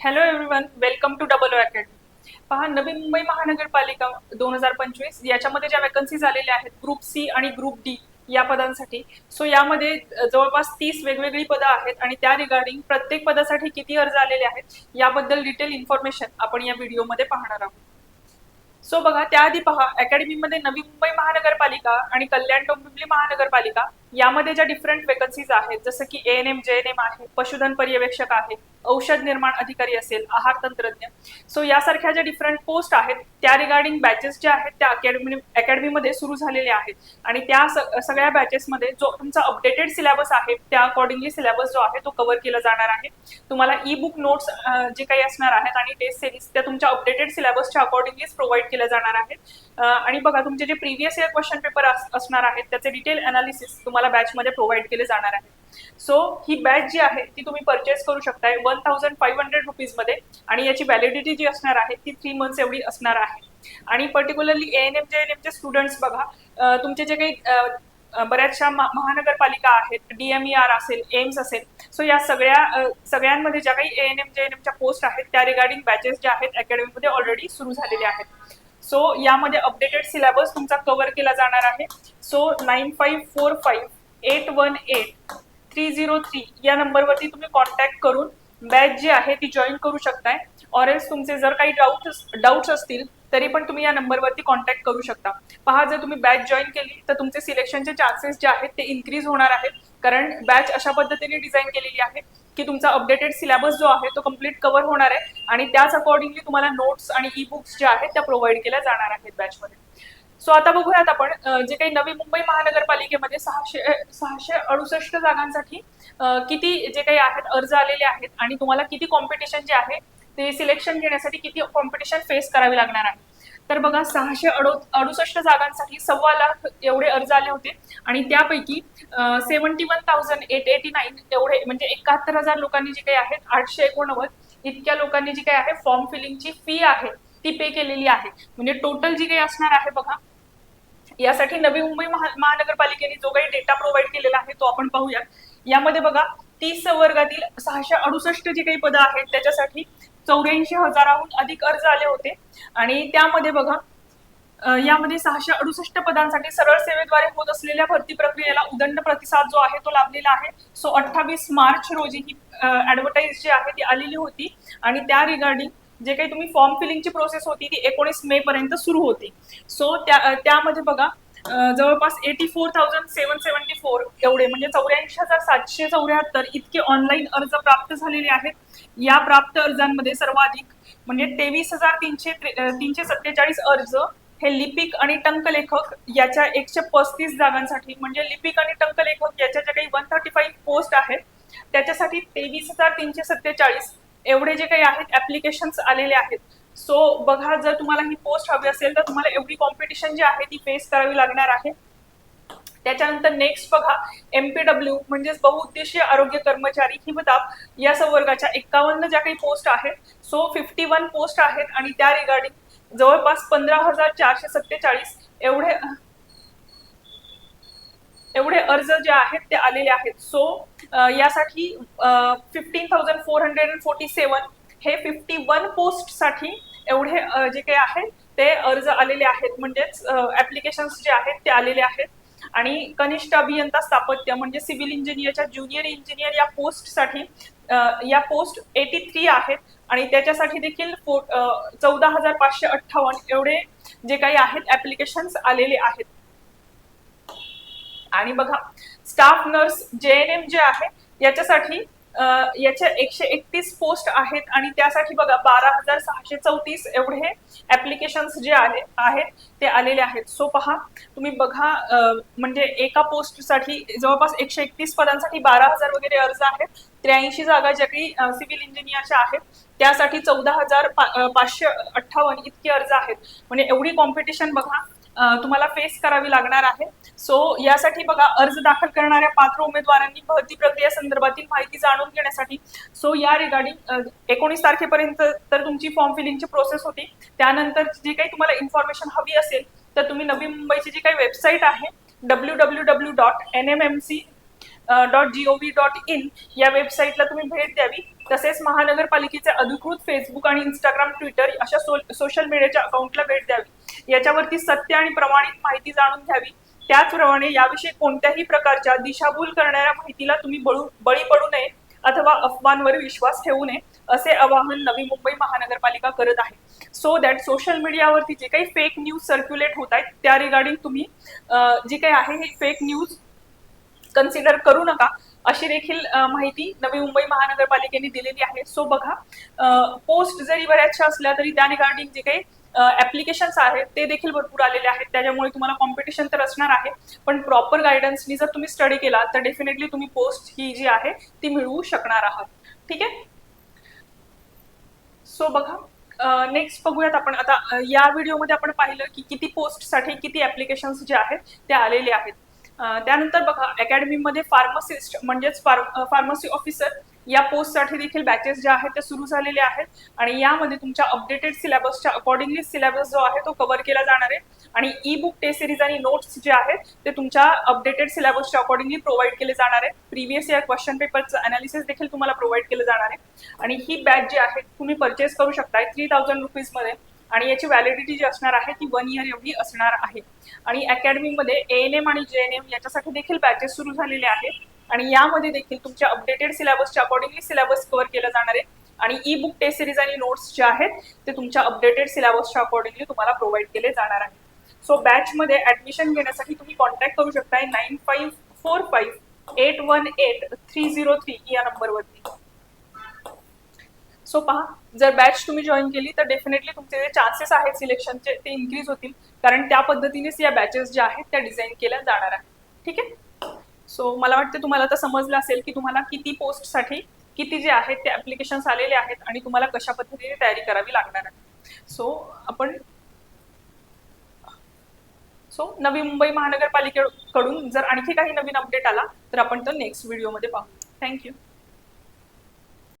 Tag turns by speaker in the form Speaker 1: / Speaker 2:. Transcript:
Speaker 1: Hello everyone welcome to double O academy पहा नवी मुंबई महानगरपालिका दोन हजार पंचवीस याच्यामध्ये ज्या वॅकन्सीज आलेल्या आहेत ग्रुप सी आणि ग्रुप डी या पदांसाठी सो यामध्ये जवळपास तीस वेगवेगळी पदं आहेत आणि त्या रिगार्डिंग प्रत्येक पदासाठी किती अर्ज आलेले आहेत याबद्दल डिटेल इन्फॉर्मेशन आपण या व्हिडिओमध्ये पाहणार आहोत. सो बघा त्याआधी पहा अकॅडमीमध्ये नवी मुंबई महानगरपालिका आणि कल्याण डोंबिवली महानगरपालिका यामध्ये ज्या डिफरंट वेकन्सीज आहेत जसं की N M J N M आहे पशुधन पर्यवेक्षक आहे औषध निर्माण अधिकारी असेल आहार तंत्रज्ञ. सो यासारख्या ज्या डिफरंट पोस्ट आहेत त्या रिगार्डिंग बॅचेस ज्या आहेत त्या अकॅडमी अकॅडमीमध्ये सुरू झालेल्या आहेत. आणि त्या सगळ्या बॅचेसमध्ये जो तुमचा अपडेटेड सिलेबस आहे त्या अकॉर्डिंगली सिलेबस जो आहे तो कव्हर केला जाणार आहे. तुम्हाला ई बुक नोट्स जे काही असणार आहेत आणि टेस्ट सिरीज त्या तुमच्या अपडेटेड सिलेबसच्या अकॉर्डिंगलीच प्रोव्हाइड केल्या जाणार आहेत आणि बघा तुमचे जे प्रिव्हियस इयर क्वेश्चन पेपर असणार आहेत त्याचे डिटेल अनालिसिस तुम्हाला बॅचमध्ये प्रोव्हाइड केले जाणार आहे. सो ही बॅच जी आहे ती तुम्ही परचेस करू शकताय वन थाउजंड फाईव्ह हंड्रेड रुपीजमध्ये आणि याची व्हॅलिडिटी जी असणार आहे ती थ्री मंथ्स एवढी असणार आहे. आणि particularly N M J N एमचे students बघा तुमचे जे काही बऱ्याचशा महानगरपालिका आहेत डीएमईआर असेल एम्स असेल सो या सगळ्या सगळ्यांमध्ये ज्या काही एन एम जे एन एमच्या पोस्ट आहेत त्या रिगार्डिंग बॅचेस ज्या आहेत अकॅडमीमध्ये ऑलरेडी सुरू झालेल्या आहेत. सो यामध्ये अपडेटेड सिलेबस तुमचा कव्हर केला जाणार आहे. So nine five four five eight one eight three zero three या नंबरवरती तुम्ही कॉन्टॅक्ट करून बॅच जी आहे ती जॉईन करू शकताय. ऑर एल्स तुमचे जर काही डाऊट डाऊट्स असतील तरी पण तुम्ही या नंबरवरती कॉन्टॅक्ट करू शकता. पहा जर तुम्ही बॅच जॉईन केली तर तुमचे सिलेक्शनचे चान्सेस जे आहेत ते इन्क्रीज होणार आहेत. कारण बॅच अशा पद्धतीने डिझाईन केलेली आहे की तुमचा अपडेटेड सिलेबस जो आहे तो कंप्लीट कव्हर होणार आहे. आणि त्याच अकॉर्डिंगली तुम्हाला नोट्स आणि ई बुक्स जे आहेत त्या प्रोव्हाइड केल्या जाणार आहेत बॅचमध्ये सो आता बघूयात आपण जे काही नवी मुंबई महानगरपालिकेमध्ये सहाशे सहाशे अडुसष्ट जागांसाठी किती जे काही आहेत अर्ज आलेले आहेत आणि तुम्हाला किती कॉम्पिटिशन जे आहे ते सिलेक्शन घेण्यासाठी किती कॉम्पिटिशन फेस करावी लागणार आहे. तर बघा सहाशे अडो अडुसष्ट जागांसाठी सव्वा लाख एवढे अर्ज आले होते. आणि त्यापैकी seventy one thousand eight eighty nine एवढे म्हणजे एकाहत्तर हजार लोकांनी जे काही आहेत आठशे एकोणनव्वद इतक्या लोकांनी जी काही आहे फॉर्म फिलिंगची फी आहे ती पे केलेली आहे. म्हणजे टोटल जी काही असणार आहे बघा यासाठी नवी मुंबई महा- महानगरपालिकेने जो काही डेटा प्रोव्हाइड केलेला आहे तो आपण पाहूया यामध्ये बघा तीस वर्गातील सहाशे अडुसष्ट जी काही पदं आहेत त्याच्यासाठी चौऱ्याऐंशी हजाराहून अधिक अर्ज आले होते. आणि त्यामध्ये बघा यामध्ये सहाशे अडुसष्ट पदांसाठी सरळ सेवेद्वारे होत असलेल्या भरती प्रक्रियेला उदंड प्रतिसाद जो आहे तो लाभलेला आहे. सो अठ्ठावीस मार्च रोजी ही ऍडव्हर्टाईज जी आहे ती आलेली होती. आणि त्या रिगार्डिंग जे काही तुम्ही फॉर्म फिलिंगची प्रोसेस होती ती एकोणीस मे पर्यंत सुरू होती. सो त्या त्यामध्ये बघा जवळपास eighty four thousand seven seventy four एवढे म्हणजे चौऱ्याऐंशी हजार सातशे चौऱ्याहत्तर इतके ऑनलाईन अर्ज प्राप्त झालेले आहेत. या प्राप्त अर्जांमध्ये सर्वाधिक म्हणजे तेवीस हजार तीनशे तीनशे सत्तेचाळीस अर्ज हे लिपिक आणि टंकलेखक याच्या एकशे पस्तीस जागांसाठी म्हणजे लिपिक आणि टंकलेखक याच्या ज्या काही वन थर्टी फाईव्ह पोस्ट आहेत त्याच्यासाठी तेवीस हजार तीनशे सत्तेचाळीस एवढे जे काही आहेत ऍप्लिकेशन्स आलेले आहेत. सो बघा जर तुम्हाला ही पोस्ट हवी असेल तर तुम्हाला एवढी कॉम्पिटिशन जी आहे ती फेस करावी लागणार आहे. त्याच्यानंतर नेक्स्ट बघा एमपीडब्ल्यू म्हणजेच बहुउद्देशीय आरोग्य कर्मचारी हिमताप या संवर्गाच्या एक्कावन्न ज्या काही पोस्ट आहेत सो फिफ्टी वन पोस्ट आहेत आणि त्या रिगार्डिंग जवळपास पंधरा हजार चारशे सत्तेचाळीस एवढे एवढे अर्ज जे आहेत ते आलेले आहेत. सो यासाठी fifteen thousand four hundred and forty seven हे फिफ्टी वन पोस्टसाठी एवढे जे काही आहेत ते अर्ज आलेले आहेत. म्हणजेच ऍप्लिकेशन्स जे आहेत ते आलेले आहेत. आणि कनिष्ठ अभियंता स्थापत्य म्हणजे सिव्हिल इंजिनियरच्या ज्युनियर इंजिनियर या पोस्टसाठी या पोस्ट एटी थ्री आहेत. आणि त्याच्यासाठी देखील चौदा हजार पाचशे अठ्ठावन्न एवढे जे काही आहेत ऍप्लिकेशन्स आलेले आहेत. आणि बघा स्टाफ नर्स जे एन एम जे आहे याच्यासाठी याच्या एकशे एकतीस पोस्ट आहेत आणि त्यासाठी बघा बारा हजार सहाशे चौतीस एवढे ऍप्लिकेशन्स जे आले आहेत ते आलेले आहेत. सो पहा तुम्ही बघा म्हणजे एका पोस्टसाठी जवळपास एकशे एकतीस पदांसाठी बारा हजार वगैरे अर्ज आहेत. त्र्याऐंशी जागा ज्या काही सिव्हिल इंजिनियरच्या आहेत त्यासाठी चौदा हजार पा- पाचशे अठ्ठावन्न इतके अर्ज आहेत. म्हणजे एवढी कॉम्पिटिशन बघा तुम्हाला फेस करावी लागणार आहे. सो यासाठी बघा अर्ज दाखल करणाऱ्या पात्र उमेदवारांनी भरती प्रक्रिया संदर्भातील माहिती जाणून घेण्यासाठी सो या रिगार्डिंग एकोणीस तारखेपर्यंत तर तुमची फॉर्म फिलिंगची प्रोसेस होती. त्यानंतर जी काही तुम्हाला इन्फॉर्मेशन हवी असेल तर तुम्ही नवी मुंबईची जी काही वेबसाईट आहे W W W dot N M M C dot G O V dot in या वेबसाईटला तुम्ही भेट द्यावी. तसेच महानगरपालिकेचे अधिकृत फेसबुक आणि इंस्टाग्राम ट्विटर अशा सो सोशल मीडियाच्या अकाउंटला भेट द्यावी. याच्यावरती सत्य आणि प्रमाणित माहिती जाणून घ्यावी. त्याचप्रमाणे याविषयी कोणत्याही प्रकारच्या दिशाभूल करणाऱ्या माहितीला तुम्ही बळू बळी पडू नये अथवा अफवांवर विश्वास ठेवू नये असे आवाहन नवी मुंबई महानगरपालिका करत आहे. सो दॅट सोशल मीडियावरती जे काही फेक न्यूज सर्क्युलेट होत आहेत त्या रिगार्डिंग तुम्ही अं, जी काही आहे हे फेक न्यूज कन्सिडर करू नका. अशी देखील माहिती नवी मुंबई महानगरपालिकेने दिलेली आहे. सो बघा पोस्ट जरी बऱ्याचशा असल्या तरी त्या रिगार्डिंग जे काही ऍप्लिकेशन्स आहेत ते देखील भरपूर आलेले आहेत. त्याच्यामुळे तुम्हाला कॉम्पिटिशन तर असणार आहे. पण प्रॉपर गायडन्सनी जर तुम्ही स्टडी केला तर डेफिनेटली तुम्ही पोस्ट ही जी आहे ती मिळवू शकणार आहात. ठीक आहे? सो बघा नेक्स्ट बघूयात आपण. आता या व्हिडिओमध्ये आपण पाहिलं की किती पोस्टसाठी किती ऍप्लिकेशन्स जे आहेत ते आलेले आहेत. त्यानंतर बघा अकॅडमीमध्ये फार्मसिस्ट म्हणजेच फार्मसी ऑफिसर या पोस्टसाठी देखील बॅचेस ज्या आहेत ते सुरू झालेले आहेत. आणि यामध्ये तुमच्या अपडेटेड सिलेबसच्या अकॉर्डिंगली सिलेबस जो आहे तो कव्हर केला जाणार आहे. आणि ई बुक टेस्ट सिरीज आणि नोट्स जे आहेत ते तुमच्या अपडेटेड सिलेबसच्या अकॉर्डिंगली प्रोव्हाइड केले जाणार आहे. प्रिव्हियस इयर क्वेश्चन पेपरचं अनालिसिस देखील तुम्हाला प्रोव्हाइड केलं जाणार आहे. आणि ही बॅच जी आहे तुम्ही परचेस करू शकताय थ्री थाउजंड रुपीजमध्ये आणि याची व्हॅलिडिटी जी असणार आहे ती वन इयर एवढी असणार आहे. आणि अकॅडमीमध्ये ए एन एम आणि जे एन एम याच्यासाठी देखील बॅचेस सुरू झालेले आहेत. आणि यामध्ये देखील तुमच्या अपडेटेड सिलेबसच्या अकॉर्डिंगली सिलेबस कव्हर केलं जाणार आहे. आणि ई बुक टेस्ट सिरीज आणि नोट्स जे आहेत ते तुमच्या अपडेटेड सिलेबसच्या अकॉर्डिंगली तुम्हाला प्रोव्हाइड केले जाणार आहे. सो बॅचमध्ये ऍडमिशन घेण्यासाठी तुम्ही कॉन्टॅक्ट करू शकताय nine five four five eight one eight three zero three या नंबरवरती सो पहा जर बॅच तुम्ही जॉईन केली तर डेफिनेटली तुमचे जे चान्सेस आहेत सिलेक्शनचे ते इन्क्रीज होतील. कारण त्या पद्धतीनेच या बॅचेस ज्या आहेत त्या डिझाईन केल्या जाणार आहेत. ठीक आहे? सो मला वाटतं तुम्हाला आता समजलं असेल की तुम्हाला किती पोस्टसाठी किती जे आहेत ते ऍप्लिकेशन्स आलेले आहेत आणि तुम्हाला कशा पद्धतीने तयारी करावी लागणार आहे. सो आपण सो नवी मुंबई महानगरपालिकेकडून जर आणखी काही नवीन अपडेट आला तर आपण तो नेक्स्ट व्हिडिओमध्ये पाहू. थँक्यू